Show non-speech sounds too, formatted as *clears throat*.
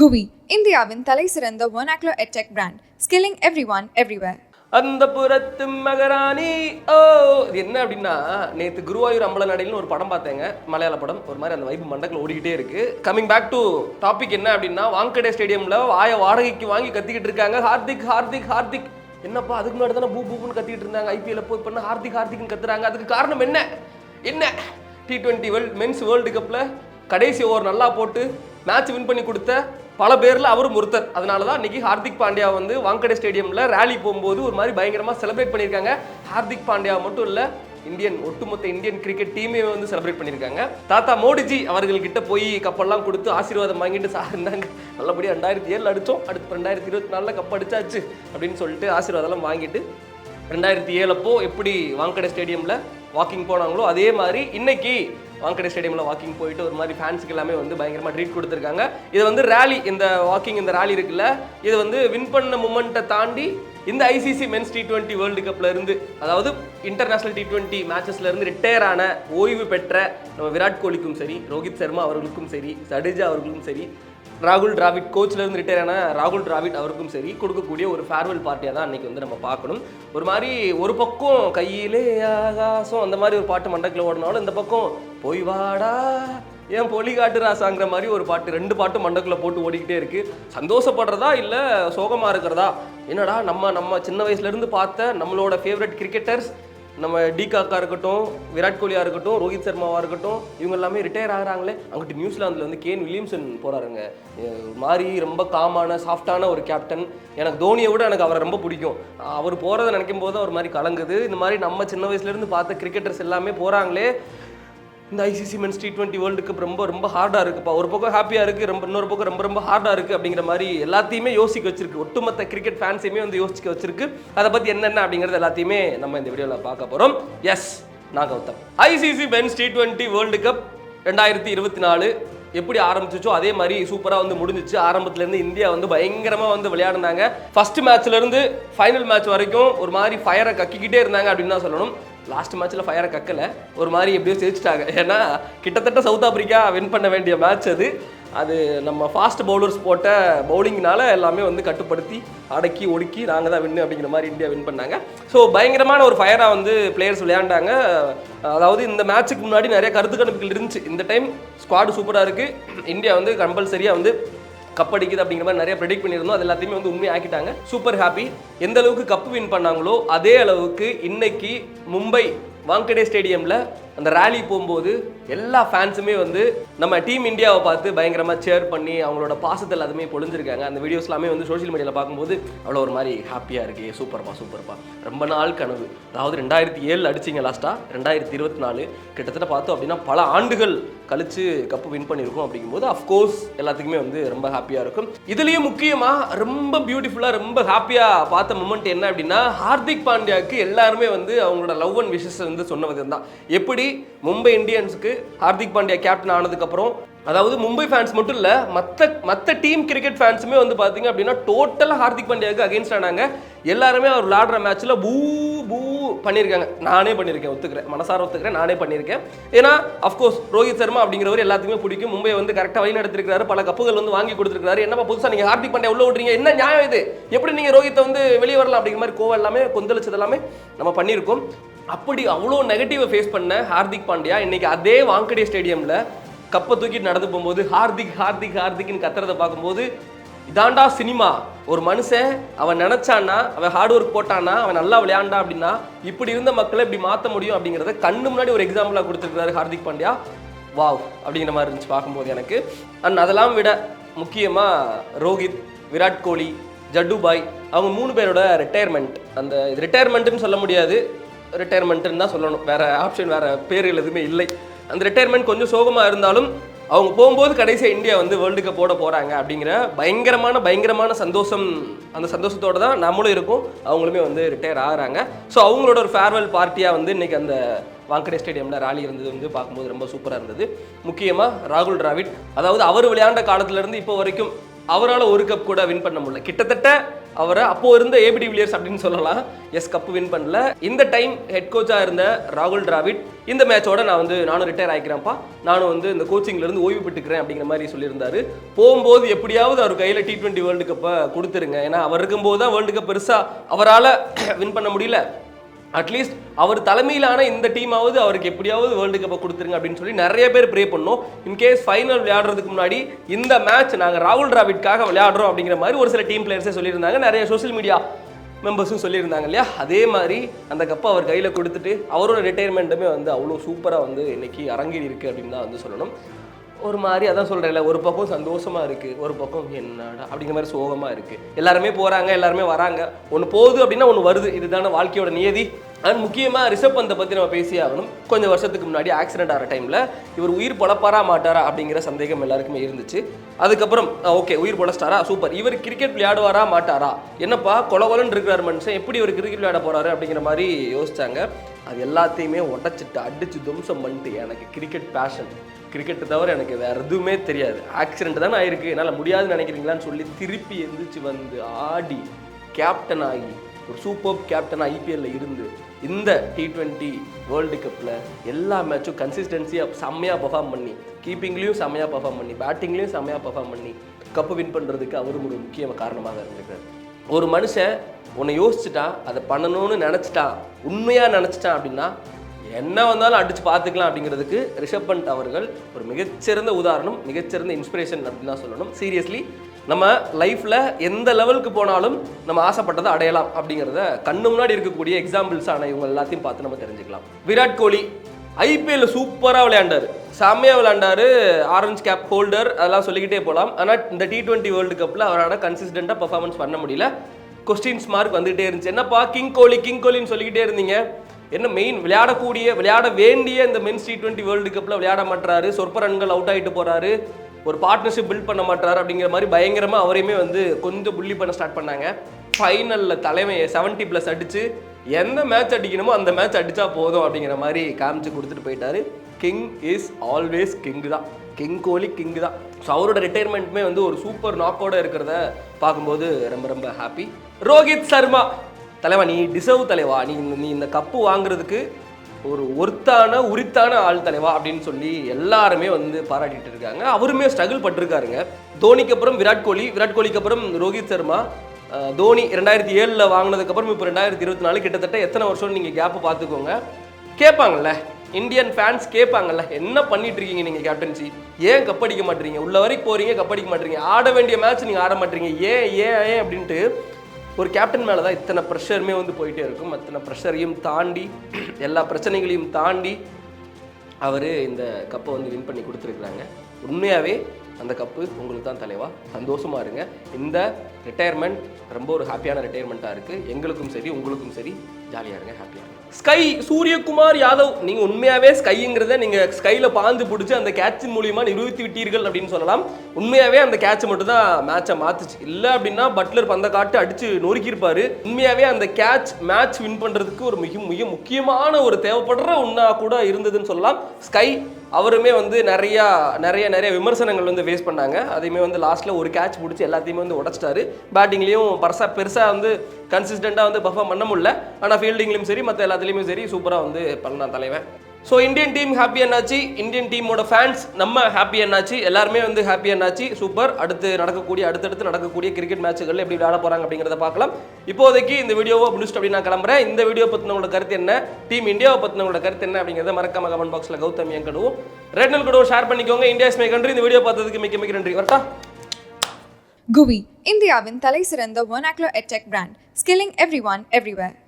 குவி இந்தியாவின் தலை சிறந்த ஒனாக்லோ edtech brand skilling everyone everywhere அந்த புறத்து மகராணி ஓ இது என்ன அப்படின்னா நேற்று குருவாயூர் அம்பல நடையில்னு ஒரு படம் பார்த்தேங்க மலையாள படம். ஒரு மாதிரி அந்த வைப்பு மண்டக்கில் ஓடிக்கிட்டே இருக்கு. கமிங் பேக் டு டாபிக் என்ன அப்படின்னா வாங்கடே ஸ்டேடியம்ல வாய வாடகைக்கு வாங்கி கத்திக்கிட்டு இருக்காங்க. ஹார்திக் ஹார்திக் ஹார்திக். என்னப்பா அதுக்கு முன்னாடி தானே பூ பூன்னு கத்திட்டு இருந்தாங்க. ஐபிஎல் போய் பண்ண ஹார்திக் ஹார்திக்னு கத்துறாங்க. அதுக்கு காரணம் என்ன? என்ன? T twenty world men's world கப்பில் கடைசி ஓவர் நல்லா போட்டு மேட்ச் வின் பண்ணி கொடுத்த பல பேரில் அவரும் ஒருத்தர். அதனால தான் இன்னைக்கு ஹார்திக் பாண்டியா வந்து வாங்கடே ஸ்டேடியமில் ரேலி போகும்போது ஒரு மாதிரி பயங்கரமாக செலிப்ரேட் பண்ணியிருக்காங்க. ஹார்திக் பாண்டியா மட்டும் இல்லை இந்தியன் ஒட்டுமொத்த இந்தியன் கிரிக்கெட் டீமே வந்து செலிப்ரேட் பண்ணியிருக்காங்க. தாத்தா மோடிஜி அவர்கள்கிட்ட போய் கப்பெல்லாம் கொடுத்து ஆசீர்வாதம் வாங்கிட்டு சார் இருந்தாங்க. நல்லபடியாக ரெண்டாயிரத்தி ஏழில் அடித்தோம் அடுத்து ரெண்டாயிரத்தி இருபத்தி நாலில் கப் அடிச்சாச்சு அப்படின்னு சொல்லிட்டு ஆசீர்வாதம்லாம் வாங்கிட்டு ரெண்டாயிரத்தி ஏழப்போ எப்படி வாங்கடை ஸ்டேடியமில் வாக்கிங் போனாங்களோ அதே மாதிரி இன்னைக்கு வாங்கடை ஸ்டேடியமில் வாக்கிங் போயிட்டு ஒரு மாதிரி ஃபேன்ஸுக்கு எல்லாமே வந்து பயங்கரமாக ட்ரீட் கொடுத்துருக்காங்க. இது வந்து ரேலி இந்த வாக்கிங் இந்த ரேலி இருக்குல்ல இது வந்து வின் பண்ண மூமெண்ட்டை தாண்டி இந்த ICC men's T twenty world கப்பில் இருந்து அதாவது இன்டர்நேஷனல் டி டுவெண்ட்டி மேட்சஸ்ல இருந்து ரிட்டையர் ஆன ஓய்வு பெற்ற நம்ம விராட் கோலிக்கும் சரி ரோஹித் சர்மா அவர்களுக்கும் சரி சடேஜா அவர்களுக்கும் சரி ராகுல் டிராவிட் கோச்சிலேருந்து ரிட்டையர் ஆன ராகுல் டிராவிட் அவருக்கும் சரி கொடுக்கக்கூடிய ஒரு ஃபேர்வெல் பார்ட்டியாக தான் அன்றைக்கி வந்து நம்ம பார்க்கணும். ஒரு மாதிரி ஒரு பக்கம் கையிலே ஆகாசம் அந்த மாதிரி ஒரு பாட்டு மண்டக்கில் ஓடினாலும் இந்த பக்கம் போய் வாடா ஏன் பொலி ராசாங்கிற மாதிரி ஒரு பாட்டு ரெண்டு பாட்டு மண்டக்கில் போட்டு ஓடிக்கிட்டே இருக்குது சந்தோஷப்படுறதா இல்லை சோகமாக இருக்கிறதா? என்னடா நம்ம நம்ம சின்ன வயசுலேருந்து பார்த்த நம்மளோட ஃபேவரட் கிரிக்கெட்டர்ஸ் நம்ம டிகாக்கா இருக்கட்டும் விராட் கோலியாக இருக்கட்டும் ரோஹித் சர்மாவாக இருக்கட்டும் இவங்க எல்லாமே ரிட்டையர் ஆகிறாங்களே அங்கிட்டு நியூசிலாந்தில் வந்து கேன் வில்லியம்சன் போகிறாருங்க மாதிரி ரொம்ப காமான சாஃப்டான ஒரு கேப்டன் எனக்கு தோனியை விட எனக்கு அவரை ரொம்ப பிடிக்கும். அவர் போகிறத நினைக்கும் போது ஒரு மாதிரி கலங்குது. இந்த மாதிரி நம்ம சின்ன வயசுலேருந்து பார்த்த கிரிக்கெட்டர்ஸ் எல்லாமே போகிறாங்களே இந்த ICC men's T twenty world cup ரொம்ப ரொம்ப ஹார்டாக இருக்குப்பா. ஒரு பக்கம் ஹாப்பியாக இருக்குது ரொம்ப இன்னொரு பக்கம் ரொம்ப ரொம்ப ஹார்டாக இருக்குது அப்படிங்கிற மாதிரி எல்லாத்தையுமே யோசிக்க வச்சிருக்கு. ஒட்டுமொத்த கிரிக்கெட் ஃபேன்ஸையுமே வந்து யோசிக்க வச்சிருக்கு. அதை பற்றி என்னென்ன அப்படிங்கிறது எல்லாத்தையுமே நம்ம இந்த வீடியோவில் பார்க்க போகிறோம் எஸ் நான் Gautham. ICC men's T twenty world cup ரெண்டாயிரத்தி இருபத்தி நாலு எப்படி ஆரம்பிச்சிச்சோ அதே மாதிரி சூப்பராக வந்து முடிஞ்சிச்சு. ஆரம்பத்துலேருந்து இந்தியா வந்து பயங்கரமாக வந்து விளையாடினாங்க. ஃபர்ஸ்ட் மேட்ச்லேருந்து ஃபைனல் மேட்ச் வரைக்கும் ஒரு மாதிரி ஃபயரை கக்கிக்கிட்டே இருந்தாங்க அப்படின்னு தான் சொல்லணும். லாஸ்ட் மேட்ச்சில் ஃபயரை கக்கலை. ஒரு மாதிரி எப்படியோ ஜெயிச்சிட்டாங்க ஏன்னா கிட்டத்தட்ட சவுத் ஆப்பிரிக்கா வின் பண்ண வேண்டிய மேட்ச் அது. அது நம்ம ஃபாஸ்ட் பவுலர்ஸ் போட்ட பவுலிங்னால எல்லாமே வந்து கட்டுப்படுத்தி அடக்கி ஒடுக்கி நாங்கள் தான் வின்னு அப்படிங்கிற மாதிரி இந்தியா வின் பண்ணாங்க. ஸோ பயங்கரமான ஒரு ஃபயராக வந்து பிளேயர்ஸ் விளையாண்டாங்க. அதாவது இந்த மேட்ச்சுக்கு முன்னாடி நிறைய கருத்து கணிப்புகள் இருந்துச்சு. இந்த டைம் ஸ்குவாடு சூப்பராக இருக்குது இந்தியா வந்து கம்பல்சரியாக வந்து கப் அடிக்குது அப்படிங்கிற மாதிரி நிறைய ப்ரெடிக்ட் பண்ணியிருந்தோம். அது எல்லாத்தையுமே வந்து உண்மையை ஆக்கிட்டாங்க. சூப்பர் ஹாப்பி எந்த அளவுக்கு கப் வின் பண்ணாங்களோ அதே அளவுக்கு இன்னைக்கு மும்பை வாங்கடே ஸ்டேடியமில் அந்த ரேலி போகும்போது எல்லா ஃபேன்ஸுமே வந்து நம்ம டீம் இந்தியாவை பார்த்து பயங்கரமாக சேர் பண்ணி அவங்களோட பாசத்தை எல்லாத்துமே பொழிஞ்சிருக்காங்க. அந்த வீடியோஸ் எல்லாமே வந்து சோஷியல் மீடியாவில் பார்க்கும்போது அவ்வளோ ஒரு மாதிரி ஹாப்பியாக இருக்கு. சூப்பர்ப்பா சூப்பர்ப்பா ரொம்ப நாள் கனவு. அதாவது ரெண்டாயிரத்தி ஏழில் அடிச்சிங்க லாஸ்ட்டாக ரெண்டாயிரத்தி இருபத்தி நாலு கிட்டத்தட்ட பார்த்தோம் அப்படின்னா பல ஆண்டுகள் கழித்து கப்பு வின் பண்ணியிருக்கோம் அப்படிங்கும்போது அஃப்கோர்ஸ் எல்லாத்துக்குமே வந்து ரொம்ப ஹாப்பியாக இருக்கும். இதுலேயும் முக்கியமாக ரொம்ப பியூட்டிஃபுல்லாக ரொம்ப ஹாப்பியாக பார்த்த மூமெண்ட் என்ன அப்படின்னா ஹார்திக் பாண்டியாவுக்கு எல்லாருமே வந்து அவங்களோட லவ் அண்ட் விஷஸ் வந்து சொன்னது தான் எப்படி மும்பை இந்தியன்ஸுக்கு ஹார்திக் பாண்டியா கேப்டன் ஆனதுக்கப்புறம் அதாவது மும்பை ஃபேன்ஸ் மட்டும் இல்லை மற்ற மற்ற டீம் கிரிக்கெட் ஃபேன்ஸுமே வந்து பார்த்தீங்க அப்படின்னா டோட்டலாக ஹார்திக் பாண்டியாவுக்கு அகேன்ஸ்ட் ஆனாங்க. எல்லாருமே அவர் விளாடுற மேட்ச்சில் பூ பூ பண்ணியிருக்காங்க. நானே பண்ணியிருக்கேன் ஒத்துக்கிறேன். மனசார ஒத்துக்கிறேன் நானே பண்ணியிருக்கேன். ஏன்னா அஃப்கோர்ஸ் ரோஹித் சர்மா அப்படிங்கிறவர் எல்லாத்துக்குமே பிடிக்கும். மும்பை வந்து கரெக்டாக வழி நடத்திருக்காரு பல கப்புகள் வந்து வாங்கி கொடுத்துருக்காரு என்னப்பா புதுசாக நீங்கள் ஹார்திக் பாண்டியா உள்ள விட்றீங்க என்ன நியாயம் இது? எப்படி நீங்கள் ரோஹித்தை வந்து வெளியே வரலாம் அப்படிங்கிற மாதிரி கோவம் எல்லாமே கொந்தளிச்சது எல்லாமே நம்ம பண்ணியிருக்கோம். அப்படி அவ்வளோ நெகட்டிவை ஃபேஸ் பண்ண ஹார்திக் பாண்டியா இன்றைக்கி அதே வாங்கடே ஸ்டேடியமில் கப்பை தூக்கிட்டு நடந்து போகும்போது ஹார்திக் ஹார்திக் ஹார்திக்னு கத்துறதை பார்க்கும்போது இதாண்டா சினிமா. ஒரு மனுஷன் அவன் நினச்சான்னா அவன் ஹார்ட் ஒர்க் போட்டானா அவன் நல்லா விளையாண்டா அப்படின்னா இப்படி இருந்த மக்களை இப்படி மாற்ற முடியும் அப்படிங்கிறத கண்ணு முன்னாடி ஒரு எக்ஸாம்பிளாக கொடுத்துருக்காரு ஹார்திக் பாண்டியா. வாவ் அப்படிங்கிற மாதிரி இருந்துச்சு பார்க்கும்போது எனக்கு. அண்ட் அதெல்லாம் விட முக்கியமாக ரோஹித் விராட் கோலி ஜட்டு பாய் அவங்க மூணு பேரோட ரிட்டையர்மெண்ட் அந்த இது ரிட்டையர்மெண்ட்டுன்னு சொல்ல முடியாது. ரிட்டையர்மெண்ட்டுன்னு தான் சொல்லணும். வேறு ஆப்ஷன் வேறு பேர்கள் எதுவுமே இல்லை. அந்த ரிட்டையர்மெண்ட் கொஞ்சம் சோகமாக இருந்தாலும் அவங்க போகும்போது கடைசியாக இந்தியா வந்து வேர்ல்டு கப் போட போகிறாங்க அப்படிங்கிற பயங்கரமான பயங்கரமான சந்தோஷம் அந்த சந்தோஷத்தோட தான் நம்மளும் இருக்கும். அவங்களுமே வந்து ரிட்டையர் ஆகிறாங்க. ஸோ அவங்களோட ஒரு ஃபேர்வெல் பார்ட்டியாக வந்து இன்றைக்கி அந்த வாங்கடே ஸ்டேடியமில் ராலி இருந்தது வந்து பார்க்கும்போது ரொம்ப சூப்பராக இருந்தது. முக்கியமாக ராகுல் டிராவிட். அதாவது அவர் விளையாண்ட காலத்துலேருந்து இப்போ வரைக்கும் அவரால் ஒரு கப் கூட வின் பண்ண முடியல. கிட்டத்தட்ட அவரை அப்போ இருந்த ஏபிடி வில்லியர்ஸ் அப்படின்னு சொல்லலாம். எஸ் கப்பு வின் பண்ணல. இந்த டைம் ஹெட் கோச்சாக இருந்த ராகுல் டிராவிட் இந்த மேட்சோட நான் வந்து நானும் ரிட்டையர் ஆகிக்கிறேன்ப்பா நானும் வந்து இந்த கோச்சிங்லேருந்து ஓய்வு பெற்றுக்கிறேன் அப்படிங்கிற மாதிரி சொல்லியிருந்தாரு. போகும்போது எப்படியாவது அவர் கையில் டி ட்வெண்ட்டி வேர்ல்டு கப்பை கொடுத்துருங்க. ஏன்னா அவர் இருக்கும்போது தான் வேர்ல்டு கப் பெருசாக அவரால் வின் *clears throat* பண்ண முடியல. அட்லீஸ்ட் அவர் தலைமையிலான இந்த டீமாவது அவருக்கு எப்படியாவது வேர்ல்டு கப்பை கொடுத்துருங்க அப்படின்னு சொல்லி நிறைய பேர் ப்ரே பண்ணோம். இன்கேஸ் ஃபைனல் விளையாடுறதுக்கு முன்னாடி இந்த மேட்ச் நாங்கள் ராகுல் டிராவிட்காக விளையாடுறோம் அப்படிங்கிற மாதிரி ஒரு சில டீம் பிளேயர்ஸே சொல்லியிருந்தாங்க. நிறைய சோஷியல் மீடியா மெம்பர்ஸும் சொல்லியிருந்தாங்க இல்லையா? அதே மாதிரி அந்த கப்பை அவர் கையில் கொடுத்துட்டு அவரோட ரிட்டையர்மெண்ட்டுமே வந்து அவ்வளோ சூப்பராக வந்து இன்னைக்கு அரங்கேறி இருக்குது அப்படின்னு தான் வந்து சொல்லணும். ஒரு மாதிரி அதான் சொல்கிறேன்ல ஒரு பக்கம் சந்தோஷமாக இருக்குது ஒரு பக்கம் என்னடா அப்படிங்கிற மாதிரி சோகமாக இருக்குது எல்லாருமே போகிறாங்க எல்லாருமே வராங்க. ஒன்று போகுது அப்படின்னா ஒன்று வருது. இதுதானே வாழ்க்கையோட நியதி. அண்ட் முக்கியமாக ரிஷப் பந்தை பற்றி நம்ம பேசி ஆகணும். கொஞ்சம் வருஷத்துக்கு முன்னாடி ஆக்சிடென்ட் ஆகிற டைமில் இவர் உயிர் பொழப்பாரா மாட்டாரா அப்படிங்கிற சந்தேகம் எல்லாருக்குமே இருந்துச்சு. அதுக்கப்புறம் ஓகே உயிர் பொழச்சிட்டாரா? சூப்பர். இவர் கிரிக்கெட் விளையாடுவாரா மாட்டாரா? என்னப்பா கொலகொலன்னு இருக்கிறார் மனுஷன். எப்படி இவர் கிரிக்கெட் விளையாட போகிறாரு அப்படிங்கிற மாதிரி யோசிச்சாங்க. அது எல்லாத்தையுமே உடச்சிட்டு அடிச்சு தும்சம் பண்ணிட்டு எனக்கு கிரிக்கெட் பேஷன் கிரிக்கெட்டு தவிர எனக்கு வேறு எதுவுமே தெரியாது. ஆக்சிடென்ட் தானே ஆயிருக்கு. என்னால் முடியாதுன்னு நினைக்கிறீங்களான்னு சொல்லி திருப்பி எந்திரிச்சு வந்து ஆடி கேப்டன் ஆகி ஒரு சூப்பர் கேப்டன் ஐபிஎல்ல இருந்து இந்த டி ட்வெண்ட்டி வேர்ல்டு கப்பில் எல்லா மேட்சும் கன்சிஸ்டன்சியாக செம்மையாக பர்ஃபார்ம் பண்ணி கீப்பிங்லேயும் செம்மையாக பர்ஃபார்ம் பண்ணி பேட்டிங்லேயும் செம்மையாக பர்ஃபார்ம் பண்ணி கப்பு வின் பண்ணுறதுக்கு அவரும் ஒரு முக்கிய காரணமாக இருந்திருக்காரு. ஒரு மனுஷன் உன்னை யோசிச்சுட்டான் அதை பண்ணணும்னு நினச்சிட்டான் உண்மையாக நினச்சிட்டான் அப்படின்னா என்ன வந்தாலும் அடிச்சு பார்த்துக்கலாம் அப்படிங்கிறதுக்கு ரிஷப் பண்ட் அவர்கள் ஒரு மிகச்சிறந்த உதாரணம் மிகச்சிறந்த இன்ஸ்பிரேஷன் அப்படின்னு தான் சொல்லணும். சீரியஸ்லி நம்ம லைஃப்பில் எந்த லெவலுக்கு போனாலும் நம்ம ஆசைப்பட்டதை அடையலாம் அப்படிங்கிறத கண்ணு முன்னாடி இருக்கக்கூடிய எக்ஸாம்பிள்ஸான இவங்க எல்லாத்தையும் பார்த்து நம்ம தெரிஞ்சுக்கலாம். விராட் கோலி ஐபிஎல் சூப்பராக விளையாண்டார். செம்மையாக விளையாண்டாரு ஆரஞ்சு கேப் ஹோல்டர் அதெல்லாம் சொல்லிக்கிட்டே போகலாம் ஆனால் இந்த டி டுவெண்ட்டி வேர்ல்டு கப்பில் அவரால் கன்சிஸ்டண்ட்டாக பர்ஃபார்மன்ஸ் பண்ண முடியல. கொஸ்டின்ஸ் மார்க் வந்துகிட்டே இருந்துச்சு. என்னப்பா கிங் கோலி கிங் கோலின்னு சொல்லிக்கிட்டே இருந்தீங்க. என்ன மெயின் விளையாடக்கூடிய விளையாட வேண்டிய இந்த மென்ஸ் டி டுவெண்ட்டி வேர்ல்டு கப்பில் விளையாட மாட்டாரு சொற்ப ரன்கள் அவுட் ஆகிட்டு போகிறாரு ஒரு பார்ட்னர்ஷிப் பில்ட் பண்ண மாட்டாரு அப்படிங்கிற மாதிரி பயங்கரமாக அவரையுமே வந்து கொஞ்சம் புள்ளி பண்ண ஸ்டார்ட் பண்ணாங்க. ஃபைனலில் தலைமையை செவன்ட்டி ப்ளஸ் அடித்து எந்த மேட்ச் அடிக்கணுமோ அந்த மேட்ச் அடித்தா போதும் அப்படிங்கிற மாதிரி காமிச்சு கொடுத்துட்டு போயிட்டாரு. கிங் இஸ் ஆல்வேஸ் கிங் தான். கிங் கோலி கிங் தான். ஸோ அவரோட ரிட்டையர்மெண்ட்டுமே வந்து ஒரு சூப்பர் நாக்கோட இருக்கிறத பார்க்கும்போது ரொம்ப ரொம்ப ஹாப்பி ரோஹித் சர்மா தலைவா நீ டிசர்வ் தலைவா. நீ இந்த- நீ இந்த கப்பு வாங்குறதுக்கு ஒரு ஒருத்தான உரித்தான ஆள் தலைவா அப்படின்னு சொல்லி எல்லாருமே வந்து பாராட்டிட்டு இருக்காங்க. அவருமே ஸ்ட்ரகிள் பட்டிருக்காருங்க. தோனிக்கு அப்புறம் விராட் கோலி விராட் கோலிக்கு அப்புறம் ரோஹித் சர்மா. தோனி ரெண்டாயிரத்தி ஏழில் வாங்கினதுக்கப்புறம் இப்போ ரெண்டாயிரத்தி இருபத்தி நாலு கிட்டத்தட்ட எத்தனை வருஷம்னு நீங்கள் கேப்பை பார்த்துக்கோங்க. கேட்பாங்கல்ல. இந்தியன் ஃபேன்ஸ் கேட்பாங்கல்ல. என்ன பண்ணிட்டு இருக்கீங்க நீங்கள் கேப்டன்சி ஏன் கப்படிக்க மாட்டீங்க? உள்ள வரைக்கும் போறீங்க கப்படிக்க மாட்டீங்க. ஆட வேண்டிய மேட்ச் நீங்கள் ஆட மாட்டீங்க. ஏன் ஏன் ஏன் அப்படின்ட்டு ஒரு கேப்டன் மேலே தான் இத்தனை ப்ரெஷருமே வந்து போயிட்டே இருக்கும். அத்தனை ப்ரெஷரையும் தாண்டி எல்லா பிரச்சனைகளையும் தாண்டி அவர் இந்த கப்பை வந்து வின் பண்ணி கொடுத்துருக்குறாங்க. உண்மையாகவே அந்த கப்பு உங்களுக்கு தான் தலைவா? சந்தோஷமாக இருங்க. இந்த ரிட்டையர்மெண்ட் ரொம்ப ஒரு ஹாப்பியான ரிட்டையர்மெண்ட்டாக இருக்குது எங்களுக்கும் சரி உங்களுக்கும் சரி ஜாலியாக இருங்க ஹாப்பியாக இருங்க. ஸ்கை சூரியகுமார் யாதவ் நீங்கள் உண்மையாகவே ஸ்கைங்கிறத நீங்கள் ஸ்கையில் பாந்து பிடிச்சி அந்த கேட்சின் மூலியமாக நிரூபித்து விட்டீர்கள் அப்படின்னு சொல்லலாம். உண்மையாகவே அந்த கேட்ச் மட்டும் தான் மேட்சை மாற்றுச்சு இல்லை அப்படின்னா பட்லர் பந்த காட்டு அடித்து நொறுக்கியிருப்பார். உண்மையாகவே அந்த கேட்ச் மேட்ச் வின் பண்ணுறதுக்கு ஒரு மிக மிக முக்கியமான ஒரு தேவைப்படுற ஒன்றா கூட இருந்ததுன்னு சொல்லலாம். ஸ்கை அவருமே வந்து நிறையா நிறைய நிறைய விமர்சனங்கள் வந்து ஃபேஸ் பண்ணாங்க. அதையுமே வந்து லாஸ்ட்டில் ஒரு கேட்ச் பிடிச்சி எல்லாத்தையுமே வந்து உடச்சிட்டாரு. பேட்டிங்லேயும் பெருசாக பெருசாக வந்து கன்சிஸ்டண்ட்டாக வந்து பர்ஃபார்ம் பண்ண முடியல. ஆனால் ஃபீல்டிங்லேயும் சரி மற்ற எல்லாத்துலேயுமே சரி சூப்பராக வந்து பண்ணான் தலைவன். ஸோ இந்தியன் டீம் ஹாப்பி என்னாச்சு? இந்தியன் டீமோட ஃபேன்ஸ் நம்ம ஹாப்பி என்னாச்சு? எல்லாருமே வந்து ஹாப்பி என்னாச்சு? சூப்பர் அடுத்து நடக்கக்கூடிய அடுத்தடுத்து நடக்கக்கூடிய கிரிக்கெட் மேட்சுகள் எப்படி விளையாட போகிறாங்க அப்படிங்கிறத பார்க்கலாம். இப்போதைக்கு இந்த வீடியோவை முடிச்சுட்டு அப்படி நான் கிளம்புறேன். இந்த வீடியோ பற்றினவங்களோட கருத்து என்ன? டீம் இந்தியாவை பற்றினவங்களோட கருத்து என்ன அப்படிங்கிறத மறக்காம கமெண்ட் பாக்ஸில் கௌதம் எங்கடுவோம் ரெட் நெல் கூட ஷேர் பண்ணிக்கோங்க. இந்தியாஸ் மே கண்ட்ரி இந்த வீடியோ பார்த்ததுக்கு மிக்க மிக்க நன்றி. வரட்டா? குவி இந்தியாவின் தலை சிறந்த ஒன் ஆக்லோ edtech brand skilling everyone everywhere